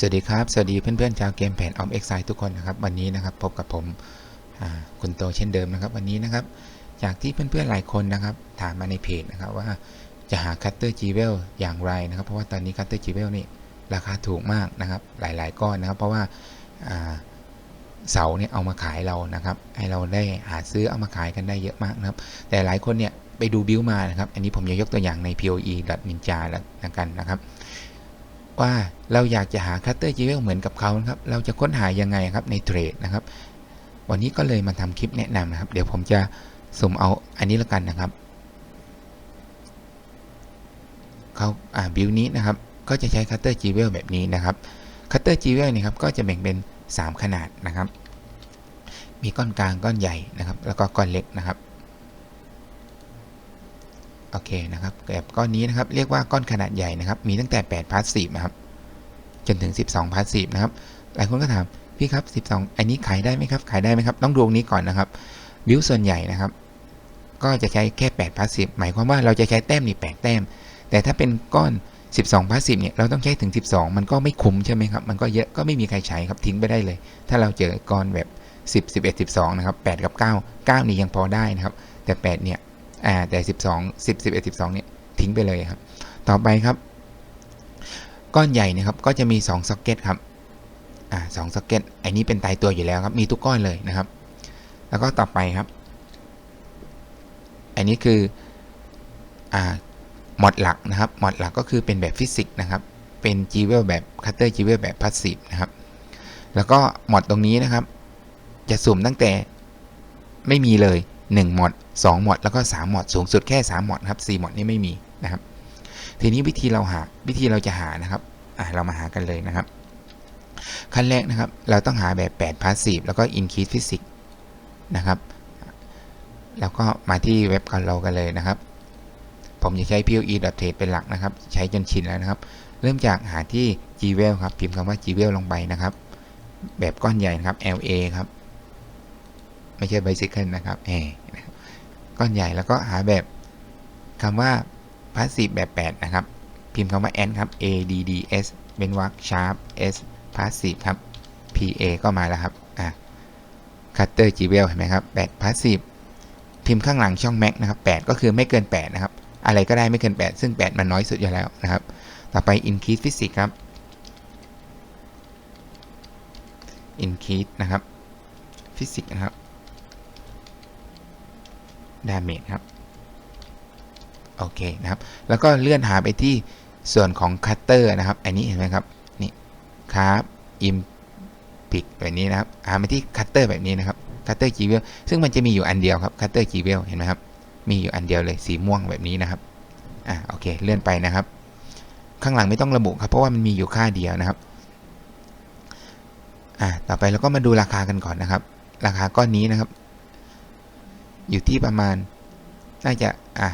สวัสดีครับ สวัสดีเพื่อนๆชาวเกมแผนออมเอ็กไซทุกคนนะครับวันนี้นะครับพบกับผมคุณโตเช่นเดิมนะครับ วันนี้นะครับจากที่เพื่อนๆหลายคนนะครับ ถามมาในเพจนะครับว่าจะหาคัตเตอร์จีเวลอย่างไรนะครับ เพราะว่าตอนนี้คัตเตอร์จีเวลนี่ราคาถูกมากนะครับ หลายๆก้อนนะครับ เพราะว่าอ่าเสาเนี่ยเอามาขายเรานะครับให้เราได้หาซื้อเอามาขายกันได้เยอะมากนะครับ แต่หลายคนเนี่ยไปดูบิลมานะครับ อันนี้ผมจะยกตัวอย่างใน poe.ninja แล้วกันนะครับ ว่าเราอยากจะหาคัตเตอร์จีเวลเหมือนกับเขานะครับ เราจะค้นหายังไงครับในเทรดนะครับ วันนี้ก็เลยมาทำคลิปแนะนำนะครับ เดี๋ยวผมจะสุ่มเอาอันนี้ล้วกันนะครับเขาอ่าบิลนี้นะครับ ก็จะใช้คัตเตอร์จีเวลแบบนี้นะครับ คัตเตอร์จีเวลนี่ครับก็จะแบ่งเป็น 3 ขนาดนะครับ มีก้อนกลางก้อนใหญ่นะครับ แล้วก็ก้อนเล็กนะครับ โอเคนะครับแบบก้อนนี้นะครับเรียกว่าก้อนขนาดใหญ่นะครับ มีตั้งแต่8พาสซีฟนะครับจนถึง 12พาสซีฟนะครับ หลายคนก็ถามพี่ครับ 12 อันนี้ขายได้ไหมครับ ขายได้ไหมครับ ต้องดูตรงนี้ก่อนนะครับบิลส่วนใหญ่นะครับ ก็จะใช้แค่8พาสซีฟหมายความว่าเราจะใช้แต้มนี่8แต้ม แต่ถ้าเป็นก้อน 12พาสซีฟเนี่ยเราต้องใช้ถึง 12 มันก็ไม่คุ้มใช่ไหมครับ มันก็เยอะก็ไม่มีใครใช้ครับทิ้งไปได้เลย ถ้าเราเจอก้อนแบบ 10 11 12นะครับ8กับ 9 9 นี่ยังพอได้นะครับ แต่ 8 เนี่ย อ่าแต่ 12 10 11 12เนี่ยทิ้งไปเลยครับ ต่อไปครับ ก้อนใหญ่นะครับก็จะมี2ซ็อกเก็ตครับอ่าสองซ็อกเก็ตไอ้นี้เป็นตายตัวอยู่แล้วครับ มีทุกก้อนเลยนะครับ แล้วก็ต่อไปครับอันนี้คืออ่ามอดหลักนะครับหมอดหลักก็คือเป็นแบบฟิสิกส์นะครับ เป็น g w e l แบบคัตเตอร์ g w e l แบบพาสซีฟนะครับ แล้วก็หมอดตรงนี้นะครับ จะสุ่มตั้งแต่ไม่มีเลย 1มอด2มดแล้วก็3มดสูงสุดแค่3มดครับ4มดนี่ไม่มีนะครับ ทีนี้วิธีเราหาวิธีเราจะหานะครับเรามาหากันเลยนะครับ ขั้นแรกนะครับ เราต้องหาแบบ8 passive แล้วก็ increase physics นะครับแล้วก็มาที่เว็บของเรากันเลยนะครับ ผมจะใช้ poe.trade เป็นหลักนะครับ ใช้จนชินแล้วนะครับ เริ่มจากหาที่ g w e l ครับ พิมพ์คำว่า g w e l ลงไปนะครับ แบบก้อนใหญ่นะครับ la ครับ ไม่ใช่ bicycle นะครับแหมก้อนใหญ่แล้วก็หาแบบคำว่า passive แบบ 8 นะครับ พิมพ์คำว่า and ครับ adds เป็นวรรค sharp s passive ครับ pa ก็มาแล้วครับอะ cutter gwell เห็นไหมครับ8 passive พิมพ์ข้างหลังช่อง max นะครับ 8 ก็คือไม่เกิน 8 นะครับ อะไรก็ได้ไม่เกิน 8 ซึ่ง 8 มันน้อยสุดอยู่แล้วนะครับ ต่อไป increase physics ครับ increase นะครับ physics นะครับ damage ครับโอเคนะครับ แล้วก็เลื่อนหาไปที่ส่วนของ cutter นะครับ อันนี้เห็นไหมครับ นี่ครับ impic แบบนี้นะครับหาไปที่ cutter แบบนี้นะครับ cutter g w e l ซึ่งมันจะมีอยู่อันเดียวครับ cutter g w e l เห็นไหมครับ มีอยู่อันเดียวเลยสีม่วงแบบนี้นะครับ อ่าโอเค เลื่อนไปนะครับ ข้างหลังไม่ต้องระบุครับ เพราะว่ามันมีอยู่ค่าเดียวนะครับ อ่าต่อไปเราก็มาดูราคากันก่อนนะครับ ราคาก้อนนี้นะครับ อยู่ที่ประมาณ น่าจะ อะ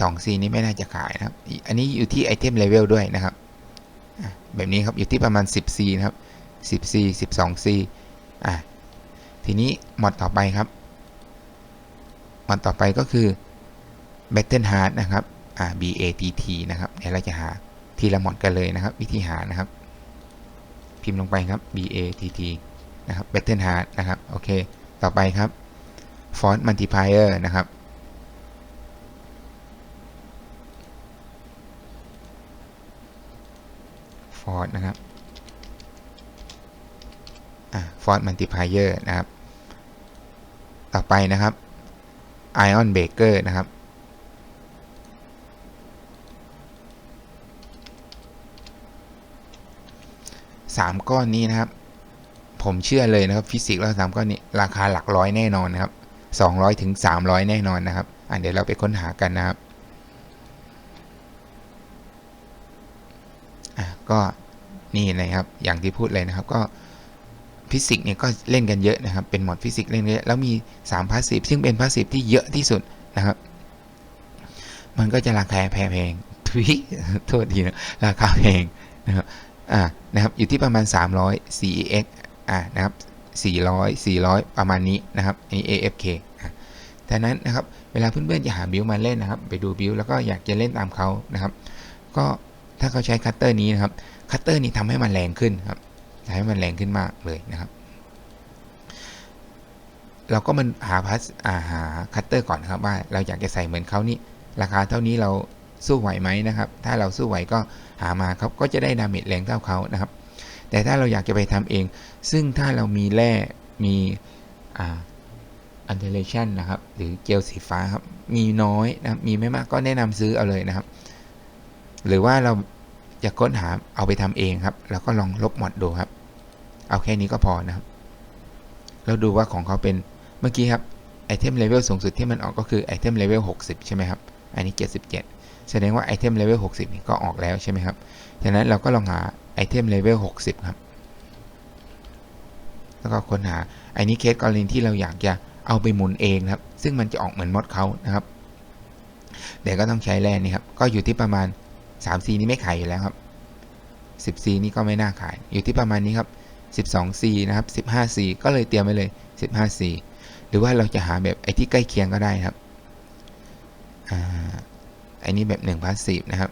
สองซีนี้ไม่น่าจะขายนะครับ อันนี้อยู่ที่ไอเทมเลเวลด้วยนะครับ แบบนี้ครับอยู่ที่ประมาณ 10C นะครับ 10C 12C อะทีนี้หมอดต่อไปครับหมอดต่อไปก็คือ Battle Hard นะครับอ่า BATT นะครับเดี๋ยวเราจะหาทีละหมอดกันเลยนะครับ วิธีหานะครับ พิมพ์ลงไปครับ BATT นะครับ Battle Hard นะครับโอเค ต่อไปครับ Force Multiplier นะครับฟอร์นะครับอ่าฟอร์มัลติพายเออร์นะครับ ต่อไปนะครับไอออนเบเกอร์นะครับ สามก้อนนี้นะครับ ผมเชื่อเลยนะครับ ฟิสิกส์แล้วสามก้อนนี้ ราคาหลักร้อยแน่นอนนะครับ สองร้อยถึงสามร้อยแน่นอนนะครับอ่าเดี๋ยวเราไปค้นหากันนะครับอะก็นี่เลยครับอย่างที่พูดเลยนะครับก็ฟิสิกส์เนี่ยก็เล่นกันเยอะนะครับ เป็นหมดฟิสิกส์เล่นเยอะแล้วมี3พาสซีฟซึ่งเป็นพาสซีฟที่เยอะที่สุดนะครับ มันก็จะราคาแพงทุยโทษทีนะราคาแพงนะครับอ่านะครับอยู่ที่ประมาณ 300 CEX อ่านะครับ 400 400 ประมาณนี้นะครับอันนี้ AFK อะดังนั้นนะครับเวลาเพื่อนๆจะหาบิลมาเล่นนะครับ ไปดูบิลแล้วก็อยากจะเล่นตามเขานะครับ ก็ถ้าเขาใช้คัตเตอร์นี้นะครับคัตเตอร์นี่ทำให้มันแรงขึ้นครับทำให้มันแรงขึ้นมากเลยนะครับ เราก็มันหาพัสอาหาคัตเตอร์ก่อนนะครับว่าเราอยากจะใส่เหมือนเขานี่ราคาเท่านี้เราสู้ไหวไหมนะครับ ถ้าเราสู้ไหวก็หามาครับก็จะได้ดาเมจแรงเท่าเขานะครับ แต่ถ้าเราอยากจะไปทำเอง ซึ่งถ้าเรามีแร่มีอันเดเลชันนะครับ หรือเจลสีฟ้าครับ มีน้อยนะมีไม่มากก็แนะนำซื้อเอาเลยนะครับ หรือว่าเราจะค้นหาเอาไปทำเองครับ แล้วก็ลองลบหมดดูครับ เอาแค่นี้ก็พอนะครับแล้วดูว่าของเขาเป็นเมื่อกี้ครับไอเทมเลเวลสูงสุดที่มันออกก็คือไอเทมเลเวล60 ใช่ไหมครับ อันนี้ 77 แสดงว่าไอเทมเลเวล60 นี่ก็ออกแล้วใช่ไหมครับ ฉะนั้นเราก็ลองหา ไอเทมเลเวล60 ครับ แล้วก็ค้นหาไอ้นี้เคสกรณีที่เราอยากจะเอาไปหมุนเองครับ ซึ่งมันจะออกเหมือนมดเขานะครับ เดี๋ยวก็ต้องใช้แร่นี่ครับ ก็อยู่ที่ประมาณ 3C นี้ไม่ขายอยู่แล้วครับ 10C นี่ก็ไม่น่าขาย อยู่ที่ประมาณนี้ครับ 12C นะครับ 15C ก็เลยเตรียมไว้เลย 15C หรือว่าเราจะหาแบบไอ้ที่ใกล้เคียงก็ได้ครับอ่าอันนี้แบบ1 passive นะครับ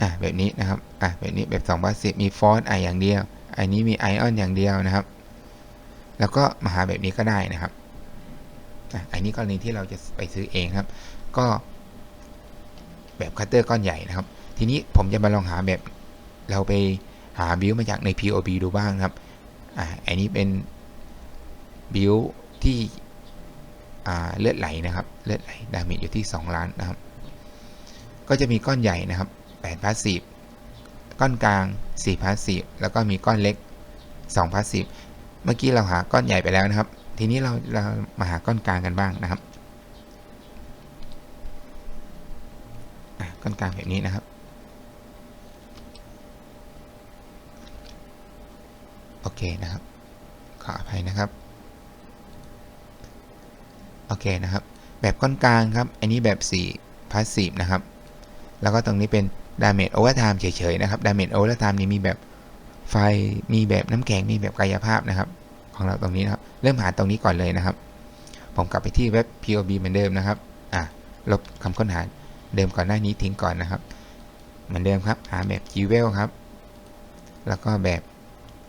อะแบบนี้นะครับอะแบบนี้แบบ2 passive มีฟอนต์ไออย่างเดียว อันนี้มีไอออนอย่างเดียวนะครับ แล้วก็มาหาแบบนี้ก็ได้นะครับอะอันนี้กรณีที่เราจะไปซื้อเองครับ ก็แบบคัตเตอร์ก้อนใหญ่นะครับ ทีนี้ผมจะมาลองหาแบบเราไปหาบิวมาจากใน POB ดูบ้างครับอ่าอันนี้เป็นบิวที่อ่าเลือดไหลนะครับ เลือดไหลดาเมจอยู่ที่ 2 ล้านนะครับ ก็จะมีก้อนใหญ่นะครับ 8พาสซีฟก้อนกลาง4พาสซีฟแล้วก็มีก้อนเล็ก2พาสซีฟเมื่อกี้เราหาก้อนใหญ่ไปแล้วนะครับ ทีนี้เราเรามาหาก้อนกลางกันบ้างนะครับก้อนกลางแบบนี้นะครับโอเคนะครับ ขออภัยนะครับ โอเคนะครับ แบบก้อนกลางครับ อันนี้แบบ4 passive นะครับ แล้วก็ตรงนี้เป็น damage overtime เฉยๆนะครับ damage overtime นี้มีแบบไฟมีแบบน้ำแข็งมีแบบกายภาพนะครับ ของเราตรงนี้นะครับ เริ่มหาตรงนี้ก่อนเลยนะครับ ผมกลับไปที่เว็บ POB เหมือนเดิมนะครับอะลบคำค้นหาเดิมก่อนหน้านี้ทิ้งก่อนนะครับ เหมือนเดิมครับหาแบบ g w e l ครับ แล้วก็แบบ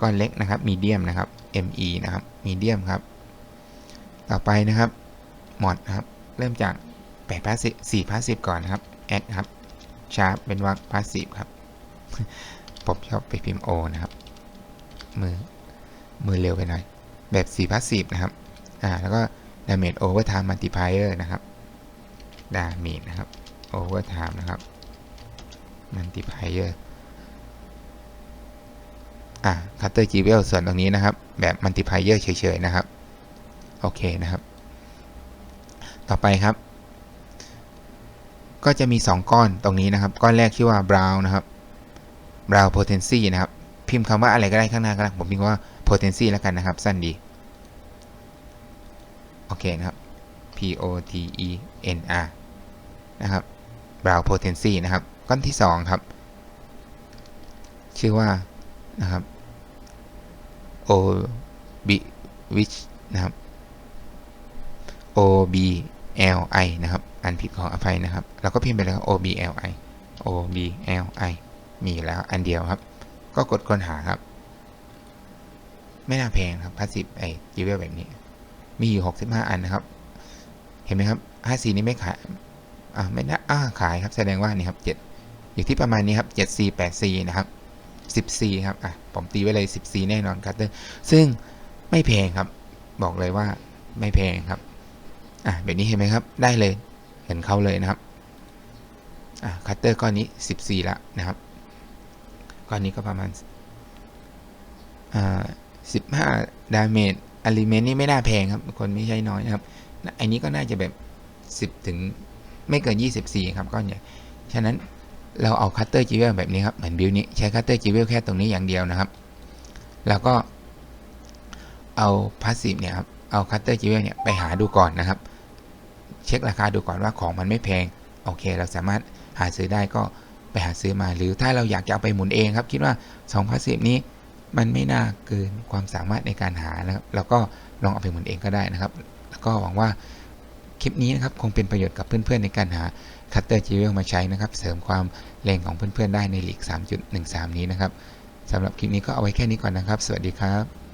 ก้อนเล็กนะครับมีเดียมนะครับ ME นะครับมีเดียมครับ ต่อไปนะครับมอดครับ เริ่มจาก8พาสซีฟ4พาสซีก่อนนะครับแอดครับ ชาร์ปเป็นวรรคพาสซีฟครับ ผมชอบไปพิมพ์ O นะครับ มือ มือเร็วไปหน่อย แบบ4พาสซีฟนะครับ อ่า แล้วก็ damage overtime multiplier นะครับ damage นะครับ overtime นะครับ multiplier อ่า cutter g w e l ส่วนตรงนี้นะครับ แบบ multiplier เฉยๆนะครับ โอเคนะครับ ต่อไปครับ ก็จะมี 2 ก้อนตรงนี้นะครับ ก้อนแรกชื่อว่า brown นะครับ brown potency นะครับ พิมพ์คำว่าอะไรก็ได้ข้างหน้าก็ได้ผมพิมพ์ว่า potency แล้วกันนะครับ สั้นดี โอเคนะครับ p o t e n r นะครับ brown potency นะครับ ก้อนที่ 2 ครับ ชื่อว่านะครับ o b which นะครับ o b l i นะครับ อันผิดขออภัยนะครับ เราก็พิมพ์ไปแล้ว o b l i o b l i มีแล้วอันเดียวครับ ก็กดค้นหาครับ ไม่น่าแพงครับพาสซีฟไอจีเวลแบบนี้ มีอยู่ 65 อันนะครับ เห็นไหมครับ5 4นี้ไม่ขายอ่าไม่น่าอ่าขายครับแสดงว่านี่ครับ 7 อยู่ที่ประมาณนี้ครับ 7C 8C นะครับ 10C ครับ อะ ผมตีไว้เลย 10C แน่นอนครับซึ่งไม่แพงครับ บอกเลยว่าไม่แพงครับ อะ แบบนี้เห็นไหมครับ ได้เลย เห็นเข้าเลยนะครับอะคัตเตอร์ก้อนนี้ 14 ละนะครับ ก้อนนี้ก็ประมาณอ่า15ดาเมจอลิเมนต์นี่ไม่น่าแพงครับ คนไม่ใช่น้อยนะครับ อันนี้ก็น่าจะแบบ 10 ถึงไม่เกิน 24 ครับก้อนใหญ่ ฉะนั้นเราเอาคัตเตอร์จิเวลแบบนี้ครับ เหมือนบิวนี้ใช้คัตเตอร์จิเวลแค่ตรงนี้อย่างเดียวนะครับ แล้วก็เอาพาสซีฟเนี่ยครับ เอาคัตเตอร์จิเวลเนี่ยไปหาดูก่อนนะครับ เช็คราคาดูก่อนว่าของมันไม่แพง โอเค เราสามารถหาซื้อได้ก็ไปหาซื้อมา หรือถ้าเราอยากจะเอาไปหมุนเองครับ คิดว่า2พาสซีฟนี้มันไม่น่าเกินความสามารถในการหานะครับเราก็ลองเอาไปหมุนเองก็ได้นะครับ แล้วก็หวังว่าคลิปนี้นะครับคงเป็นประโยชน์กับเพื่อนๆ ในการหาคัตเตอร์จีเวลมาใช้นะครับ เสริมความแรงของเพื่อนๆ ได้ในหลีก 3.13 นี้นะครับสำหรับคลิปนี้ก็เอาไว้แค่นี้ก่อนนะครับ สวัสดีครับ